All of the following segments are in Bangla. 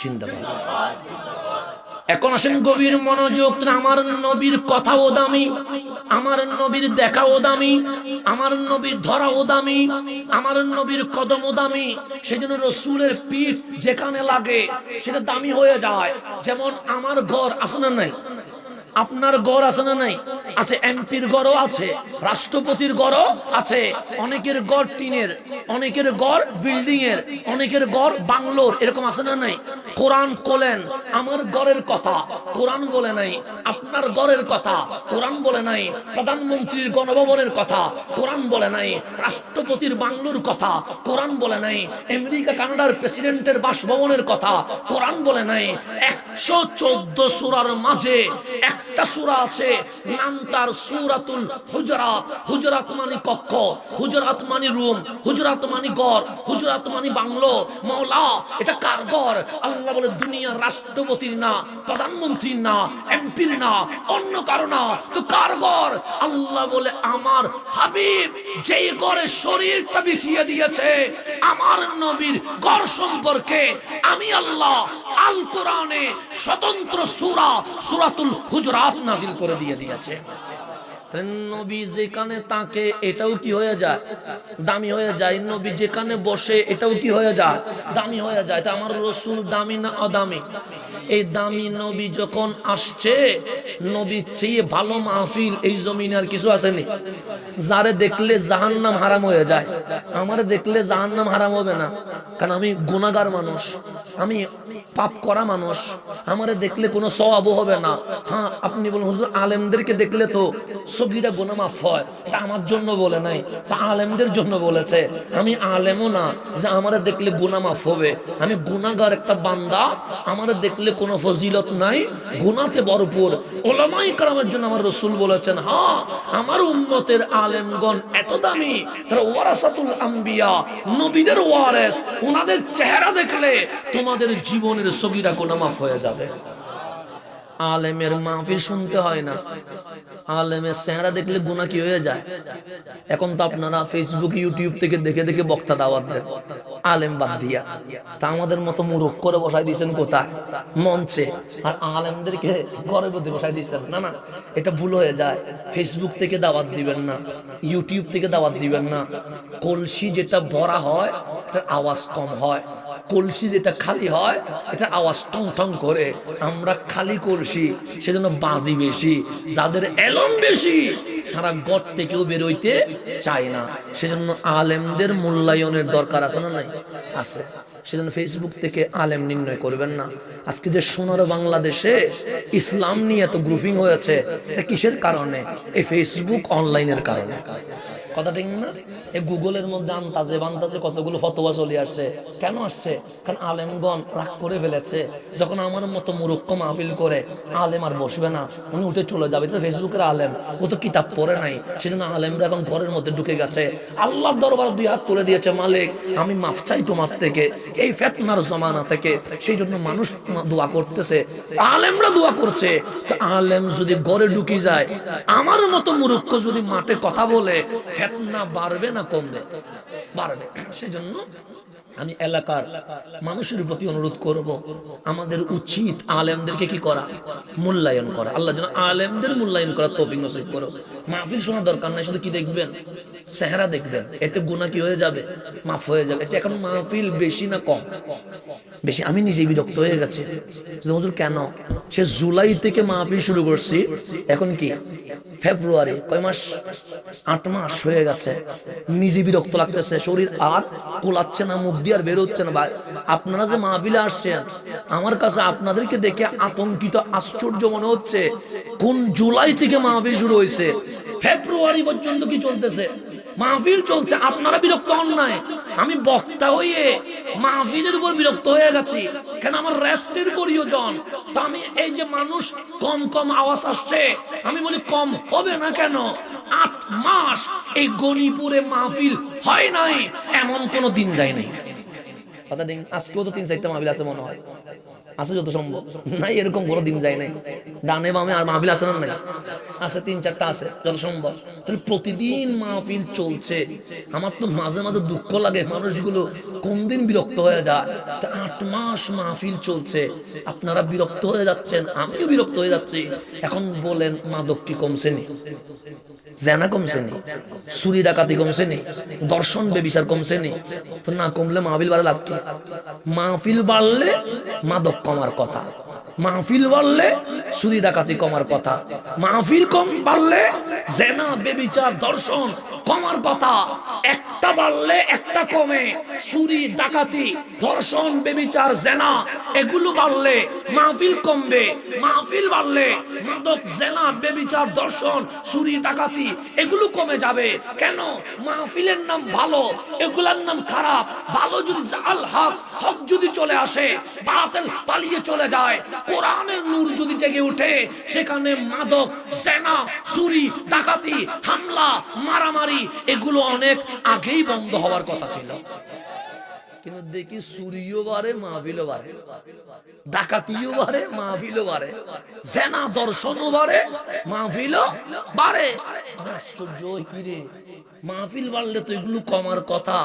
জিন্দাবাদ। এখন আসেন গভীর মনোযোগ, আমার নবীর কথাও দামি, আমার নবীর দেখাও দামি, আমার নবীর ধরাও দামি, আমার নবীর কদমও দামি। সেই জন্য রসুলের পিঠ যেখানে লাগে, সেটা দামি হয়ে যায়। যেমন আমার ঘর না নাই? আপনার গড় আছে না নাই? আছে এমপির গড়ও আছে, রাষ্ট্রপতির গড়ও আছে। অনেকের গড় টিনের, অনেকের গড় বিল্ডিং এর অনেকের গড় বাংলোর, এরকম আছে না নাই? কোরআন কোলেন আমার গড়ের কথা। কোরআন বলে নাই, আপনার গড়ের কথা। কোরআন বলে নাই, প্রধানমন্ত্রীর গণভবনের কথা। কোরআন বলে নাই, রাষ্ট্রপতির বাংলোর কথা। কোরআন বলে নাই, আমেরিকা, কানাডার প্রেসিডেন্টের বাসভবনের কথা। কোরআন বলে নাই, একশো চোদ্দ সুরার মাঝে একটা সুরা আছে, নাম তার সুরাতুল হুজরাত। হুজরাত মানে কক্ষ, হুজরাত মানে রুম, হুজরাত মানে গড় হুজরাত মানে বাংলো মৌলা এটা কার গড় আল্লাহ বলে, দুনিয়ার রাষ্ট্রপতির না, প্রধানমন্ত্রীর না, এমপির না, অন্য কারও না, তো কার গড় আল্লাহ বলে, আমার হাবিব যেই গড়ে শরীরটা বিছিয়ে দিয়েছে, আমার নবীর গড় সম্পর্কে আমি আল্লাহ আল কোরআনে স্বতন্ত্র সুরা সুরাতুল হুজরাত নাজিল করে দিয়ে দিয়েছে। নবী যেখানে তাকে, এটাও কি হয়ে যায়? দামি হয়ে যায়। নবী যেখানে বসে, এটাও কি হয়ে যায়? দামি হয়ে যায়। তা আমার রসুল দামি না অদামি? এই দামি নবী যখন আসছে নবী চেয়ে ভালো মাহফিল এই জমিনে আর কিছু আসেনি। যারে দেখলে জাহান্নাম হারাম হয়ে যায়। আমার দেখলে জাহান্নাম হারাম হবে না। কারণ আমি গুণাগার মানুষ। আমি পাপ করা মানুষ। আমারে দেখলে কোনো সওয়াব হবে না। হ্যাঁ আপনি বলুন, হুজুর, আলেমদেরকে দেখলে তো সবিরা গুনাহ মাফ হয় তা আমার জন্য বলে নাই তা আলেমদের জন্য বলেছে। আমি আলেমও না যে আমারে দেখলে গুনাহ মাফ হবে। আমি গুনাহগার একটা বান্দা, আমারে দেখলে কোনো ফজিলত নাই, গুনাতে ভরপুর। ওলামাই কারামের জন্য আমার রসুল বলেছেন হ্যাঁ আমার উম্মতের আলেমগণ এত দামি, তারা ওয়ারাসাতুল আম্বিয়া, নবীদের ওয়ারেস ওনাদের চেহারা দেখলে তোমাদের জীবনের সগিরা গুনাহ মাফ হয়ে যাবে। আলেমের মাহফিল শুনতে হয় না। আলেমের চেহারা দেখলে গুণা কি হয়ে যায়? এখন তো আপনারা ফেসবুক ইউটিউব থেকে দেখে দেখে বক্তা দাওয়াত দেন। আলেম বাদ দিয়া। তা আমাদের মতো মুরুখ করে বসাই দিয়েছেন কোথায়? মঞ্চে। আর আলেমদেরকে ঘরের মধ্যে বসাই দিয়েছেন। না না, এটা ভুল হয়ে যায়। ফেসবুক থেকে দাওয়াত দিবেন না। ইউটিউব থেকে দাওয়াত দিবেন না। কলসি যেটা ভরা হয় আওয়াজ কম হয়। কলসি যেটা খালি হয় এটা আওয়াজ টং টং করে। আমরা খালি কলসি, সেজন্য বাজি বেশি, যাদের এলম বেশি, তারা গড় থেকেও বেরোইতে চায় না। সেজন্য আলেমদের মূল্যায়নের দরকার আছে না নাই? আছে। সেজন্য ফেসবুক থেকে আলেম নির্ণয় করবেন না। আজকে যে সোনার বাংলাদেশে ইসলাম নিয়ে এত গ্রুপিং হয়েছে, এটা কিসের কারণে? এই ফেসবুক অনলাইনের কারণে। কথা ঠিক না? এই গুগলের মধ্যে আন্তাজে বান্তাজে কতগুলো ফতোয়া চলে আসছে। কেন আসছে? কারণ আলেমগণ রাগ করে ফেলেছে। যখন আমার মতো মুরক্ষ মাহফিল করে আলেম আর বসবে না, উনি উঠে চলে যাবে। তো ফেসবুকের আলেম। ও তো কিতাব পড়ে নাই। সেজন্য আলেমরা এবং ঘরের মধ্যে ঢুকে গেছে। আল্লাহর দরবার দুই হাত তুলে দিয়েছে, মালিক, আমি মাফ চাই তোমার থেকে। এই ফেতনার জমানা থেকে। সেই জন্য মানুষ দোয়া করতেছে। আলেমরা দোয়া করছে। তো আলেম যদি ঘরে ঢুকি যায়, আমার মতো মুরুক্ষ যদি মাঠে কথা বলে ফেতনা বাড়বে না কমবে? বাড়বে। সেজন্য আমি এলাকার মানুষের প্রতি অনুরোধ করব, আমাদের উচিত আলেমদেরকে কি করা? মূল্যায়ন করা। আল্লাহ যেন আলেমদের মূল্যায়ন করা তৌফিক নসিব করো মাহফিল শোনার দরকার নাই, শুধু কি দেখবেন? চেহারা দেখবেন। এতে গুণা কি হয়ে যাবে? মাফ হয়ে যাবে। এটা এখন মাহফিল বেশি না কম? বেশি। আমি নিজে বিরক্ত হয়ে গেছে। হুজুর, কেন? সে জুলাই থেকে মাহফিল শুরু করছি। এখন কি? ফেব্রুয়ারি, কয় মাস? আট মাস হয়ে গেছে। নিজে বিরক্ত লাগতেছে, শরীর আর কোলাচ্ছে না, মুখ দিয়ে আর বেরোচ্ছে না। ভাই, আপনারা যে মাহফিলে আসছেন, আমার কাছে আপনাদেরকে দেখে আতঙ্কিত, আশ্চর্য মনে হচ্ছে। কোন জুলাই থেকে মাহফিল শুরু হয়েছে? ফেব্রুয়ারি পর্যন্ত কি চলতেছে? মাহফিল চলছে, আপনারা বিরক্ত হন নাই। আমি বক্তা হয়ে মাহফিলের উপর বিরক্ত হয়ে গেছি। কেন আমার রেস্টের প্রয়োজন? তো আমি এই যে মানুষ, কম কম আওয়াজ আসছে। আমি বলি, কম হবে না কেন? আট মাস এই গণিপুরে মাহফিল হয় নাই, এমন কোনো দিন যায় নাই। কথা দিন, আজকেও তো তিন চারটা মাহফিল আছে মনে হয়। আছে যত সম্ভব। নাই এরকম কোনো দিন যায় নাই। ডানে বামে আর মাহফিল আছে না নাই? আছে তিন চারটা আছে যত সম্ভব। তাহলে প্রতিদিন মাহফিল চলছে। আমার তো মাঝে মাঝে দুঃখ লাগে মানুষগুলো কোন দিন বিরক্ত হয়ে যায়। তা আট মাস মাহফিল চলছে। আপনারা বিরক্ত হয়ে যাচ্ছেন, আমিও বিরক্ত হয়ে যাচ্ছি। এখন বলেন, মাদক কি কমছে নি জেনা কমছে নি চুরি ডাকাতি কমছে নি দর্শন বেবিচার কমছে নি তো না কমলে মাহফিল বাড়ে লাভ কি? মাহফিল বাড়লে মাদক কমার কথা। মাহফিল বাড়লে সুদি ডাকাতি কমার কথা। মাহফিল কম বাড়লে জেনা বেবিচার দর্শন কমার কথা, একটা বাড়লে একটা কমে। চুরি, ডাকাতি, ধর্ষণ, বেবিচার, জেনা, এগুলো বাড়লে মাহফিল কমবে। মাহফিল বাড়লে মাদক, জেনা, বেবিচার দর্শন চুরি, ডাকাতি, এগুলো কমে যাবে। কেন? মাহফিলের নাম ভালো, এগুলার নাম খারাপ। ভালো যদি জাল, হক হক যদি চলে আসে, বাতিল পালিয়ে চলে যায়। কোরআনের নূর যদি জেগে ওঠে, সেখানে মাদক সেনা চুরি, ডাকাতি, হামলা, মারামারি এগুলো অনেক আগেই বন্ধ হওয়ার কথা ছিল। কিন্তু দেখি সূর্য বারে মাহফিলও বারে ডাকাতিও বারে মাহিলো বারে জেনা দর্শনও বারে মাহফিলও বারে আশ্চর্য কি রে মাহফিল বাড়লে তো এগুলো কমার কথা,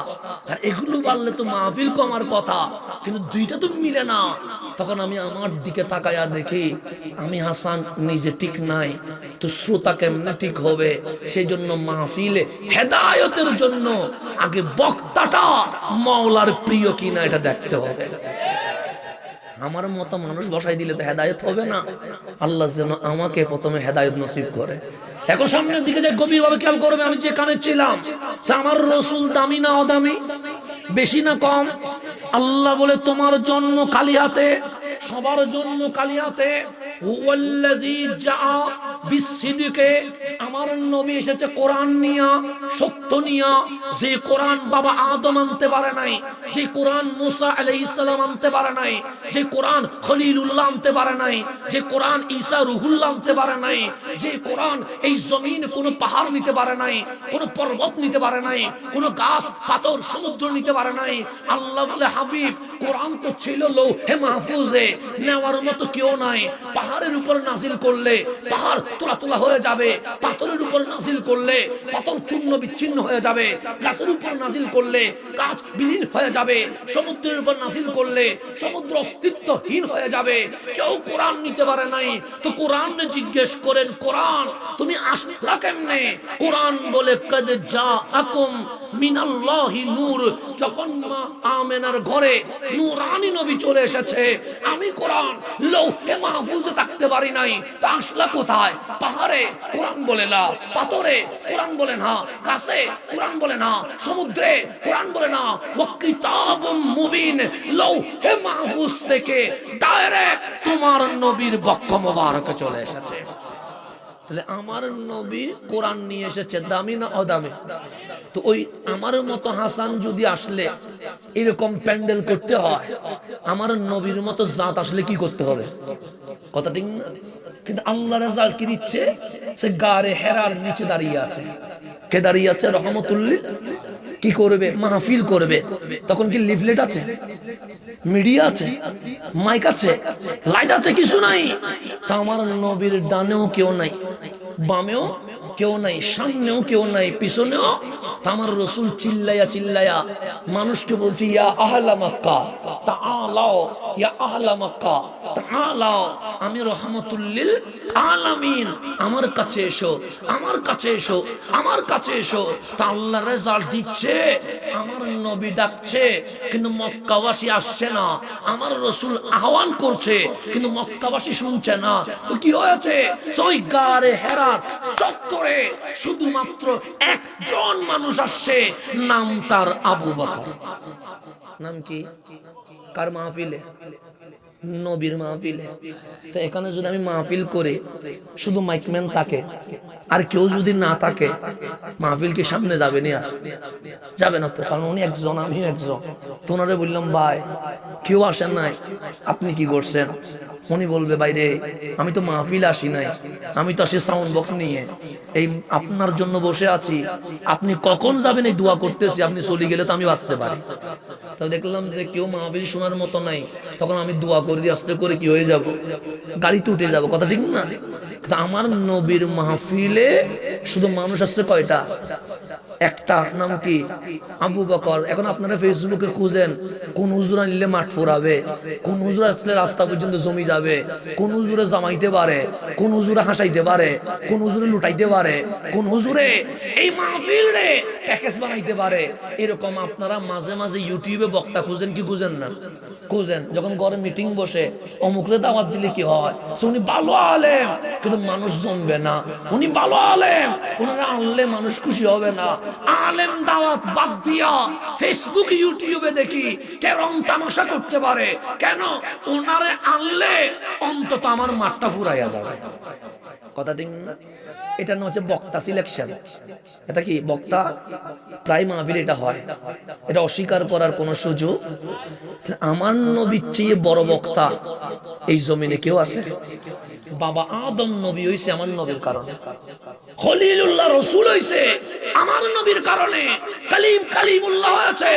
আর এগুলো বাড়লে তো মাহফিল কমার কথা। কিন্তু দুইটা তো মিলে না। তখন আমি আমার দিকে তাকায়া দেখি, আমি হাসান নিজে ঠিক নাই, তো শ্রোতা কেমনে ঠিক হবে? সেই জন্য মাহফিলে হেদায়তের জন্য আগে বক্তাটা মাওলার প্রিয় কিনা এটা দেখতে হবে। আমার মতো মানুষ বসাই দিলে তো হেদায়ত হবে না। আল্লাহ যেন আমাকে প্রথমে হেদায়ত নসিব করে। এখন সামনের দিকে যে গভীর ভাবে খেয়াল করবে, আমি যে কানে ছিলাম, তা আমার রসুল দামি না অদামি? বেশি না কম? আল্লাহ বলে, তোমার জন্ম কালিয়াতে, সবার জন্য কালি বিসসিদকে আমার নবী এসেছে কোরআন নিয়া, সত্য নিয়া। যে কোরআন বাবা আদম আনতে পারে নাই, যে কোরআন মুসা আনতে পারে নাই, যে কোরআন খলিলুল্লাহ আনতে পারে নাই, যে কোরআন ঈসা রুহুল্লাহ আনতে পারে নাই, যে কোরআন এই জমিন কোনো পাহাড় নিতে পারে নাই, কোনো পর্বত নিতে পারে নাই, কোনো গাছ, পাথর, সমুদ্র নিতে পারে নাই। আল্লাহ বলে, হাবিব, কোরআন তো ছিল লৌহে মাহফুজে, নেওয়ার মতো কেউ নাই। পাহাড়ের উপর নাজিল করলে, পাহাড় তোলা তোলা হয়ে যাবে। পাথরের উপর নাজিল করলে পাথর চূর্ণ বিচ্ছিন্ন হয়ে যাবে। গাছের উপর নাজিল করলে গাছ বিলীন হয়ে যাবে। সমুদ্রের উপর নাজিল করলে সমুদ্র অস্তিত্বহীন হয়ে যাবে। কেউ কোরআন নিতে পারে নাই। তো কোরআন জিজ্ঞেস করেন, কোরআন, তুমি আসলা কেমনে? কোরআন বলে, কদ যা আকুম মিনাল্লাহি নূর। যখন মা আমেনার ঘরে নূরানি নবী চলে এসেছে, আমি কোরআন লৌহে মাহফুজে থাকতে পারি নাই। তা আসলা কোথায়? পাহাড়ে, কোরআন বলে না, পাথরে, কোরআন বলে না, গাছে কোরআন বলে না, সমুদ্রে কোরআন বলে না ও কিতাব মুবিন, লৌহে মাহফুজ থেকে ডাইরেক্ট তোমার নবীর বক্ষ মোবারকে চলে এসেছে। তাহলে আমার নবী কোরআন নিয়ে এসেছে, দামি না অদামি? তো ওই আমার মতো হাসান যদি আসলে এরকম প্যান্ডেল করতে হয়, আমার নবীর মতো জাত আসলে কি করতে হবে? কথা ঠিক না? কিন্তু আল্লাহ রেজাল্ট কি দিচ্ছে? সে গারে হেরার নিচে দাঁড়িয়ে আছে। কে দাঁড়িয়ে আছে? রহমতুল্লিহ কি করবে? মাহফিল করবে। তখন কি লিফলেট আছে? মিডিয়া আছে? মাইক আছে? লাইট আছে? কিছু নাই। তা আমার নবীর ডানেও কেউ নাই, বামেও কেউ নাই, সামনেও কেউ নাই, পিছনেও আমার রসুল চিল্লাইয়া চিল্লাইয়া মানুষকে বলছি, ইয়া আহলা মক্কা তা আলাও ইয়া আহলা মক্কা তা আলাও আমি রহমতুল্লিল আলামিন, আমার কাছে এসো, আমার কাছে এসো, আমার কাছে এসো। তা আল্লাহ রেজাল্ট দিচ্ছে, আমার নবী ডাকছে, কিন্তু মক্কাবাসী আসছে না। আমার রসুল আহ্বান করছে, কিন্তু মক্কাবাসী শুনছে না। তো কি হয়েছে? ওই গারে হেরাত চত্বরে শুধুমাত্র একজন মানুষ আসছে নাম তার আবু বকর। নাম কি? কার মাহফিলে? নবীর মাহফিলে। তো এখানে যদি আমি মাহফিল করে, শুধু মাইকম্যান থাকে, আর কেউ যদি না থাকে, মাহফিল কি সামনে যাবে নি আর যাবে না তো, কারণ উনি একজন, আমিও একজন। তো ওনারে বললাম, ভাই, কেউ আসেন নাই, আপনি কি করছেন? উনি বলবে বাইরে আমি তো মাহফিল আসি নাই, আমি তো আসি সাউন্ড বক্স নিয়ে। এই আপনার জন্য বসে আছি, আপনি কখন যাবেন এই দোয়া করতেছি, আপনি চলে গেলে তো আমি বাঁচতে পারি। তো দেখলাম যে কেউ মাহফিল শোনার মতো নাই। তখন আমি দোয়া করে দিয়ে আস্তে করে কি হয়ে যাব? গাড়িতে উঠে যাব। কথা ঠিক না? আমার নবীর মাহফিলে শুধু মানুষ আসছে কয়টা? একটা নাম কি? আবু বকর। এখন আপনারা ফেসবুকে খুঁজেন, কোন হুজুরা নিলে মাঠ ফুরাবে, কোন হুজুরা আসলে রাস্তা পর্যন্ত জমি যাবে, কোন হুজুরে জামাইতে পারে, কোন হুজুরে হাসাইতে পারে, কোন হুজুরে লুটাইতে পারে, কোন হুজুরে এই মাহফিল রে প্যাকেজ বানাইতে পারে। এরকম আপনারা মাঝে মাঝে ইউটিউবে বক্তা খুঁজেন, কি খুঁজেন না? খুঁজেন। যখন ঘরে মিটিং বসে, অমুকরে দাওয়াত দিলে কি হয়? উনি ভালো আলেম, কিন্তু মানুষ জমবে না। উনি ভালো আলেম ওনারা আনলে মানুষ খুশি হবে না। আলেম দাওয়াত বাদ দিয়া ফেসবুক ইউটিউবে দেখি কেরম তামাশা করতে পারে। কেন? ওনারে আনলে অন্তত আমার মাঠটা ফুরাইয়া যাবে। কথা দিন না। এটা হচ্ছে বক্তা সিলেকশন এটা কি বক্তা? প্রায় মাহফিল এটা হয়। এটা অস্বীকার করার কোনো সুযোগ? আমার নবীর চেয়ে বড় বক্তা এই জমিনে কেউ আছে? বাবা আদম নবী হইছে আমার নবীর কারণে। খলিলুল্লাহ রসুল হইছে আমার নবীর কারণে। কালিম কালিমুল্লাহ আছে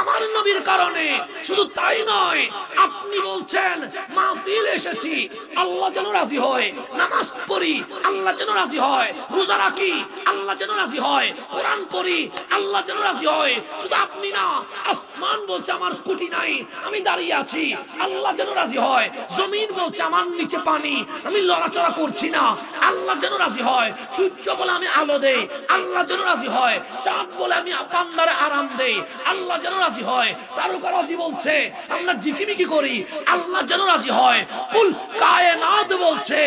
আমার নবীর কারণে। শুধু তাই নয়, আপনি বলছেন, মাহফিল এসেছি, আল্লাহ যেন রাজি হয়, নামাজ পড়ি, আল্লাহ যেন রাজি হয়, রোজা রাখি, আল্লাহ যেন রাজি হয়, কোরআন পড়ি, আল্লাহ যেন রাজি হয়। শুধু আপনি না, আসমান বলছে, আমার কুটি নাই, আমি দাঁড়িয়ে আছি, আল্লাহ যেন রাজি হয়। জমিন বলছে, আমার নিচে পানি, আমি লড়াচড়া করছি না। আল্লাহ যেন রাজি হয়, সূর্য বলে আমি আলো দেই, আল্লাহ যেন রাজি হয়, চাঁদ বলে আমি বান্দারে আরাম দেই, আল্লাহ যেন রাজি হয়, তারকা রাজি বলছে, আমরা জিকিমিকি করি, আল্লাহ যেন রাজি হয়, কুল কায়নাত বলছে,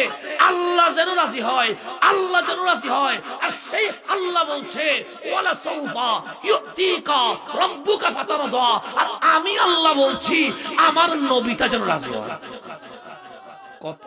আল্লাহ যেন রাজি হয়, আল্লাহ যেন রাজি হয় সেই আল্লাহ বলছে আর আমি আল্লাহ বলছি আমার নবীটা যেন রাজি হয়। কত